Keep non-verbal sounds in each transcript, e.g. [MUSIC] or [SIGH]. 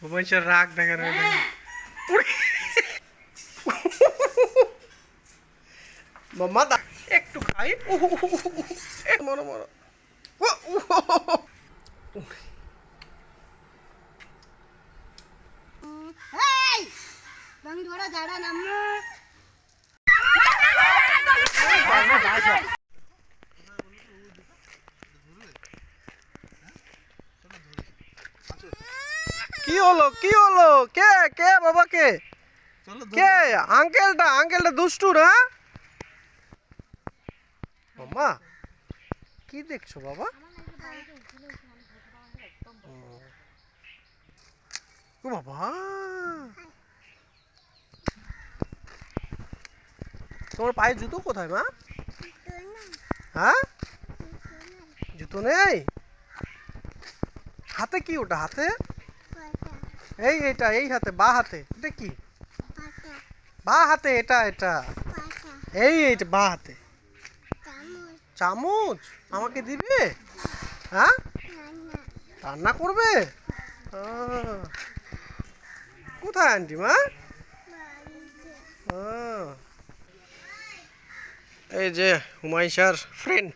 O mancha rack da garota. Por quê? Mamá dá. É que tu cai? Mano, mano. Ei! Vamos embora, garota, na mão. কি হলো? কি হলো? কে? কে বাবা কে কে? আঙ্কেলটা? আঙ্কেলটা দুষ্টু না? মাম্মা কি দেখছ বাবা? ও বাবা। তোমার পায়ে জুতো কোথায় মা? হ্যাঁ? জুতো নেই? হাতে কি ওটা? হাতে? এই এটা, এই হাতে, বা হাতে, এটা কি? বা হাতে, এটা এটা। এই এইটা, বা হাতে। চামচ? আমাকে দিবে? হ্যাঁ? রান্না করবে। কোথায় আন্টি মা। এই যে হুমাইশার ফ্রেন্ড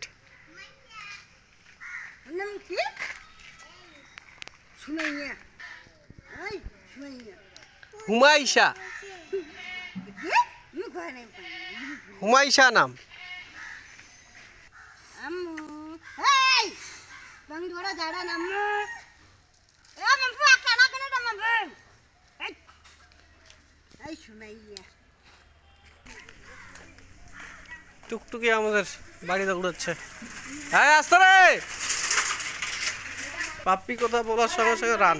হুমাইশা হুমাইশা নাম। টুকটুকি আমাদের বাড়ি দৌড়াচ্ছে হ্যাঁ আসতে রে! পাপ্পি কথা বলার সঙ্গে সঙ্গে রান।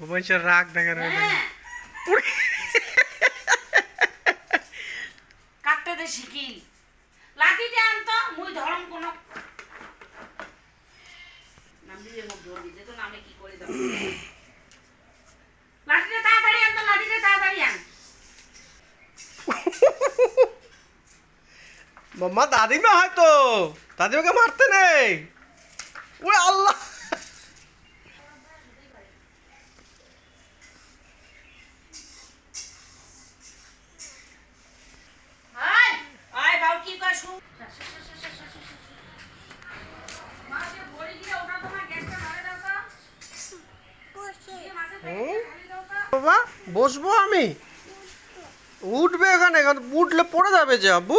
ঘুমাইছে রাগ দেখার হ্যাঁ। কাটতে দে শিকিল লাঠি দে আন তো মুই ধরম কোন যে আন তো লাঠি দে দাদিমা হয়তো। দাদিমাকে মারতে নেই। ওরে আল্লাহ। বাবা বসবো আমি উঠবে এখানে উঠলে পড়ে যাবে যে আব্বু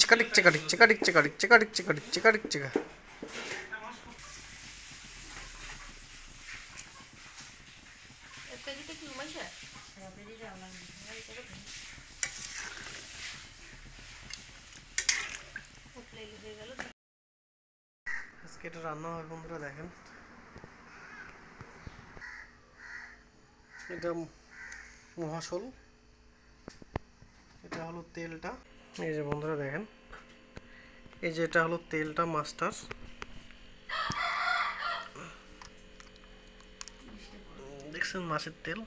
চিকা টিক চিকা টিক চিকা টিক চিকা টিক চিকা টিক চিকা টিক চিকা টিক চিকা আজকে এটা রান্না হয় বন্ধুরা দেখেন এটা মহাশোল। এটা হলো তেলটা। এই যে বন্ধুরা দেখেন, এই যে এটা হলো তেলটা মাস্টার। দেখছেন মাছের তেল?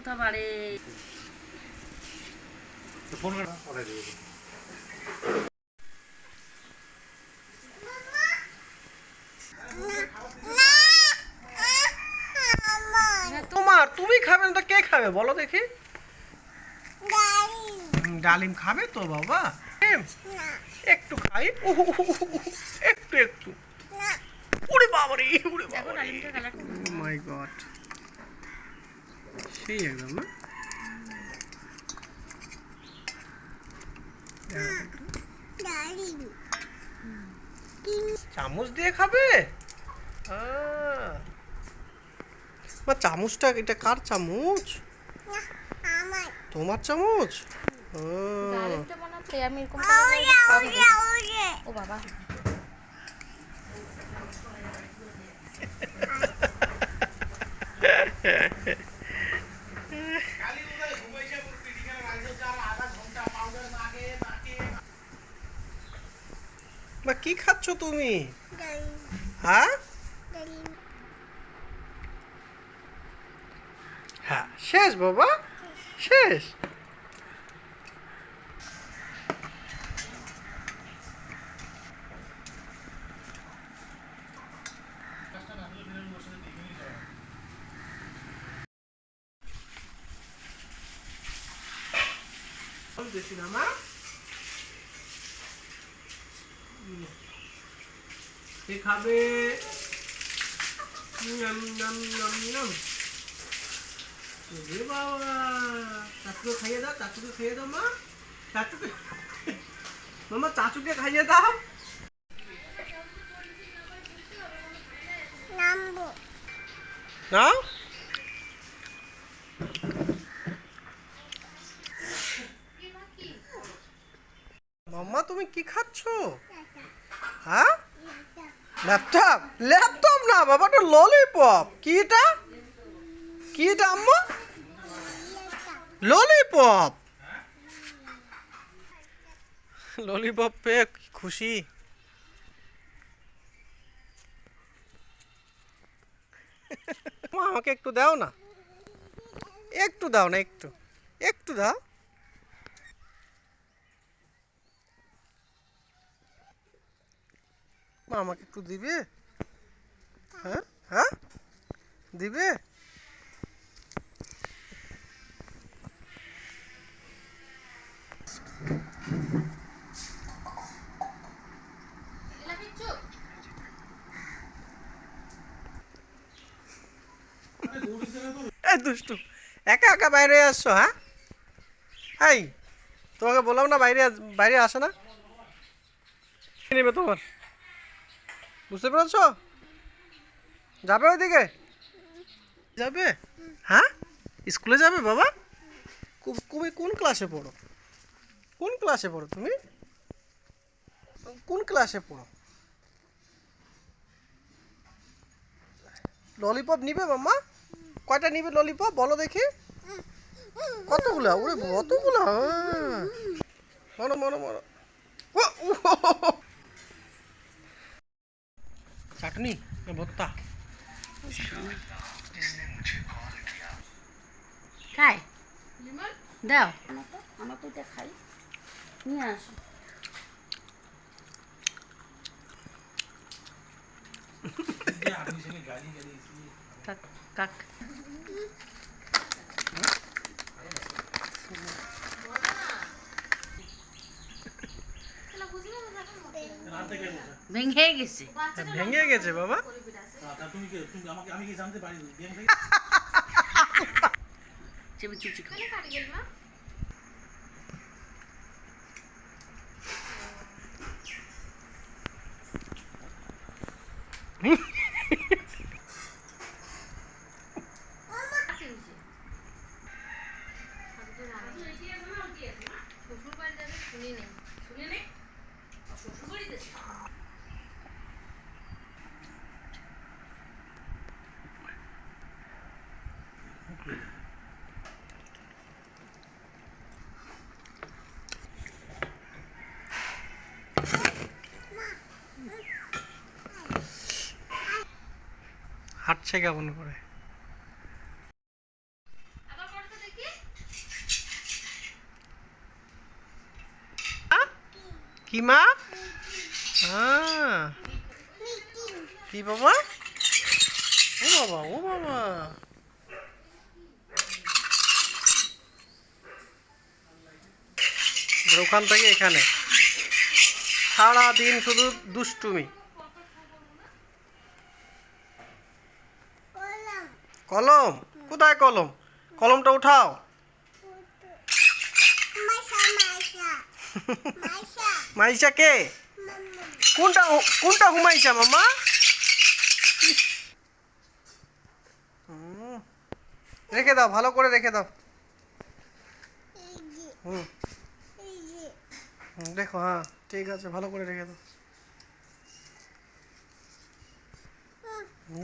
কোথা বাড়ে? তোমার তুমি খাবে না তো কে খাবে? বলো দেখি। ডালিম। খাবে তো বাবা? একটু খাই। একটু একটু। ওরে বাবারে দেখো বাবারে। মাই গড সেই একদম না চামচ দিয়ে খাবে। মা চামচটা এটা কার চামচ? তোমার চামচ? ও ডালিমটা বানাতে আমি এরকম ও বাবা। [LAUGHS] মা কি খাচ্ছ তুমি? হ্যাঁ? হ্যাঁ শেষ বাবা? শেষ বেশি না মা কে খাবে নাম নাম নাম নাম রে বাবা চাচুকে খাইয়ে দাও চাচুকে খাইয়ে দাও মা। চাচুকে মামা চাচুকে খাইয়ে দাও। নাও। মাম্মা তুমি কি খাচ্ছ? হ্যাঁ? ল্যাপটপ? ল্যাপটপ না বাবা, এটা ললিপপ কি এটা কি এটা আম্মা ললিপপ ললিপপ পেয়ে খুশি? মা, আমাকে একটু দাও না। একটু দাও না, একটু। একটু দাও। মা আমাকে একটু দিবে? হ্যাঁ? হ্যাঁ? দিবে? দুষ্টু, একা একা বাইরে আসছো হ্যাঁ? এই তোমাকে বললাম না বাইরে বাইরে আসে না। নেবে তোমার? বুঝতে পেরেছ? যাবে ওইদিকে? যাবে? হ্যাঁ? স্কুলে যাবে বাবা? তুমি কোন ক্লাসে পড়ো? কোন ক্লাসে পড়ো তুমি? কোন ক্লাসে পড়ো? ললিপপ নিবে মাম্মা? কয়টা নিবে ললিপপ বলো দেখি। কতগুলা? ওরে কতগুলা। মনো মনো মনো ও, উ, হো, হো, হো। চাটনি না ভর্তা খাই দাও আমার তো এটা খাই নিয়ে আসো কাক কাক ভেঙে গেছে। ভেঙে গেছে বাবা। চেপে চুচি খাও হাঁটছে কেমন করে? কি মা? কি বাবা? ও বাবা ও বাবা। ওখান থেকে এখানে। সারাদিন শুধু দুষ্টুমি। কলাম? কোথায় কলম? কলমটা উঠাও। মাইশা কে? কোনটা কোনটা হুমাইশা মামা। রেখে দাও ভালো করে রেখে দাও। হুম, দেখো হ্যাঁ ঠিক আছে ভালো করে রেখে দাও।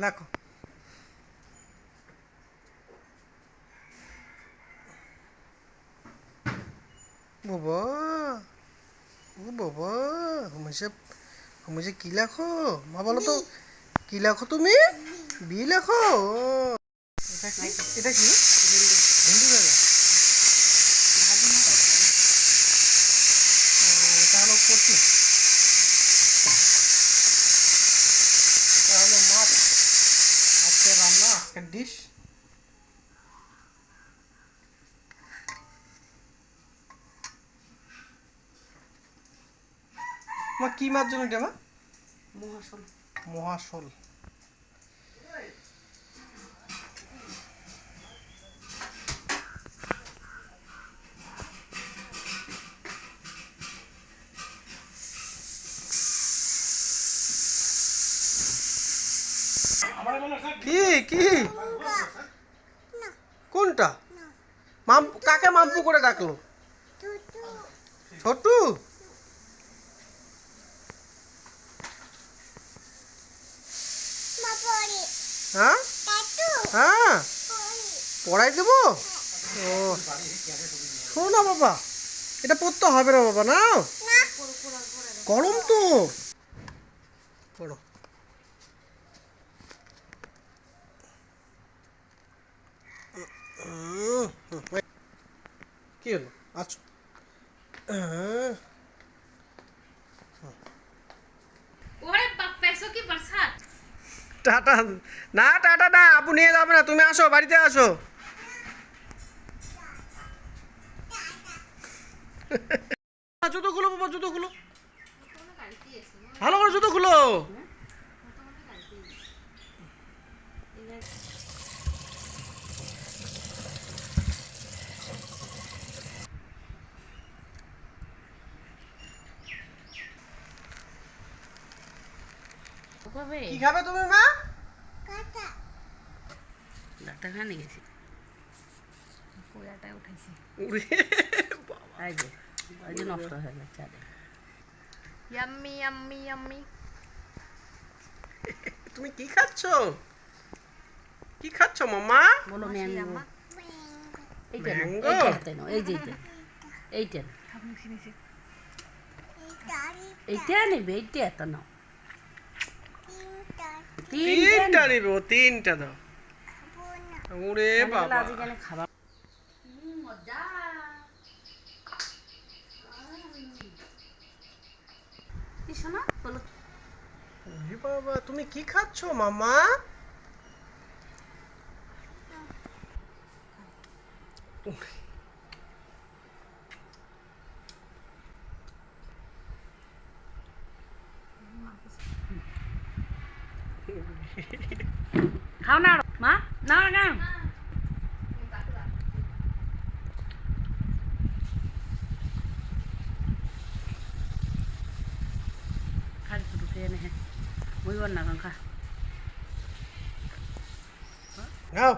রাখো। বাবা, ও বাবা হুমেশে হুমেশে কি লেখো? মা বলো তো, কি লেখো তুমি? বি লেখো? এটা কি? এটা কি? ভেন্ডি ভাজা এটা হলো কচু। এটা হলো মাছ। আজকে রান্না, আজকের ডিশ মা কি মাছ জন্য এটা মা? মহাসন মহাশোল। কি কি? কোনটা? মাম কাকে মাম্পু করে ডাকলো? ছোটু মা পড়ে হ্যাঁ? হ্যাঁ? পড়াই দেবো? ও। শোনা বাবা, এটা পড়তে হবে না বাবা না গরম তো। পড়ো। কি হলো? আচ্ছা ওরে বাপ পেসো কি টাটা। না টাটা না আপু নিয়ে যাবে না তুমি আসো বাড়িতে আসো। [LAUGHS] জুতো খুলো বাবা জুতো খুলো। ভালো করে জুতো খুলো। কবে? কি খাবে তুমি মা? কাটা? ডাক্তার খানে গেছি। পোড়াটা উঠাইছি। উরে বাবা। এই যে ওই যে নষ্ট হয়ে গেছে আরে ইয়াম্মি ইয়াম্মি ইয়াম্মি। তুমি কি খাচ্ছ? কি খাচ্ছ মামা বলো ম্যাঙ্গো। এইটা নাও, ম্যাঙ্গো? এইটা এই যে এইটা এইটা এইটা নেবে এইটা এত নাও। তিনটা নেবে। তিনটা দাও। ওরে বাবা। খাবার। ওরে তুমি কি খাচ্ছ মামা? খাও না মা না না খালি দুটো খেয়ে নে হ্যাঁ ওই বল না? খা নাও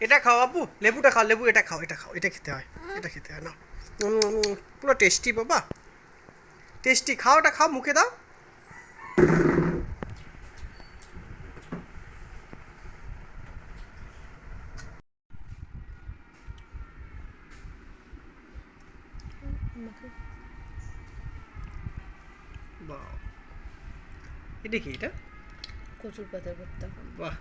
এটা খাও আপু লেবুটা খাও, লেবু এটা খাও এটা খাও, এটা খেতে হয়, এটা খেতে হয় না পুরো টেস্টি বাবা। টেস্টি খাও এটা খাও মুখে দাও। বাহ। এটা কি এটা? কচুর পাতা করতাম বাহ।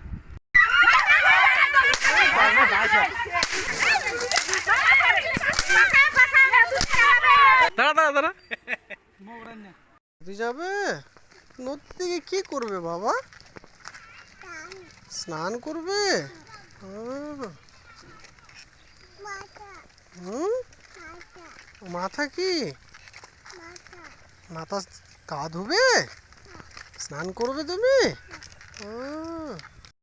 যাবে? নদী থেকে কি করবে বাবা? স্নান করবে। হুম? মাথা কি? মাথা গা ধুবে স্নান করবে তুমি? আহ।